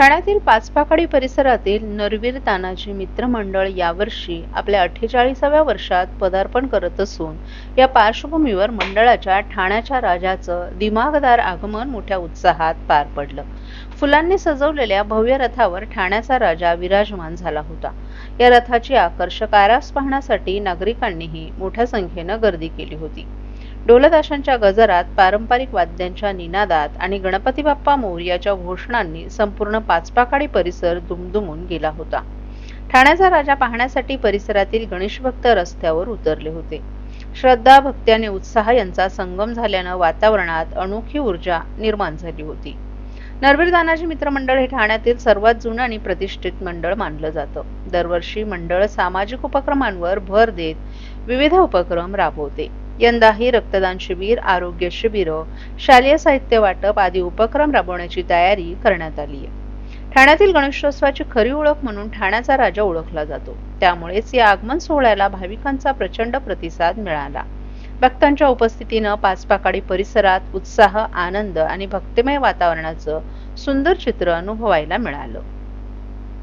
ठाण्यातील पाचपाखाडी परिसरातील नरवीर तानाजी मित्र मंडळ यावर्षी आपल्या अठ्ठेचाळीसाव्या वर्षात पदार्पण करत असून या पार्श्वभूमीवर मंडळाच्या ठाण्याच्या राजाचं दिमागदार आगमन मोठ्या उत्साहात पार पडलं. फुलांनी सजवलेल्या भव्य रथावर ठाण्याचा राजा विराजमान झाला होता. या रथाची आकर्षक आरास पाहण्यासाठी नागरिकांनीही मोठ्या संख्येनं गर्दी केली होती. ढोलताशांच्या गजरात पारंपरिक वाद्यांच्या निनादात आणि गणपती बाप्पा मौर्याच्या घोषणांनी संपूर्ण पाचपाखाडी परिसर दुमदुमून गेला होता. ठाण्याचा राजा पाहण्यासाठी परिसरातील गणेशभक्त रस्त्यावर उतरले होते. श्रद्धा भक्ती आणि उत्साह यांचा संगम झाल्यानं वातावरणात अनोखी ऊर्जा निर्माण झाली होती. नरवीर दानाजी मित्रमंडळ हे ठाण्यातील सर्वात जुनं आणि प्रतिष्ठित मंडळ मानलं जातं. दरवर्षी मंडळ सामाजिक उपक्रमांवर भर देत विविध उपक्रम राबवते. यंदाही रक्तदान शिबिर आरोग्य शिबिरं शालेय साहित्य वाटप आदी उपक्रम राबवण्याची तयारी करण्यात आली आहे. ठाण्यातील गणेशोत्सवाची खरी ओळख म्हणून ठाण्याचा राजा ओळखला जातो. त्यामुळेच या आगमन सोहळ्याला भाविकांचा प्रचंड प्रतिसाद मिळाला. भक्तांच्या उपस्थितीनं पाचपाकाडी परिसरात उत्साह आनंद आणि भक्तिमय वातावरणाचं सुंदर चित्र अनुभवायला मिळालं.